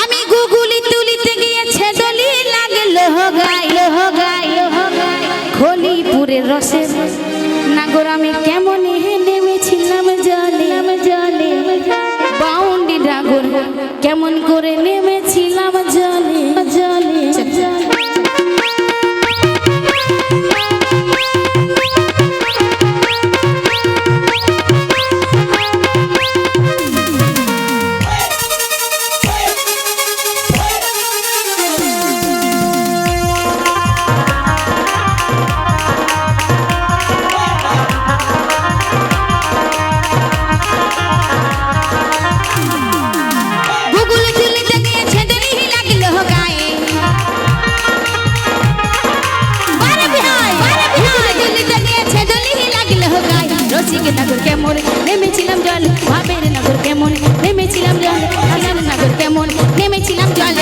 আমি গুগুলি তুলিতে গিয়েছে দলি লাগল গাই গাই খলিপুরের রসে। নাগর আমি কেমন নেমেছিলাম জলে জলে বাউন্ডি নাগর কেমন করে নেমেছিলাম জলে আশিকের নগর কেমন? নেমেছিলাম জল, ভাবের নগর কেমন? নেমেছিলাম জল হাজার নগর কেমন? নেমেছিলাম জল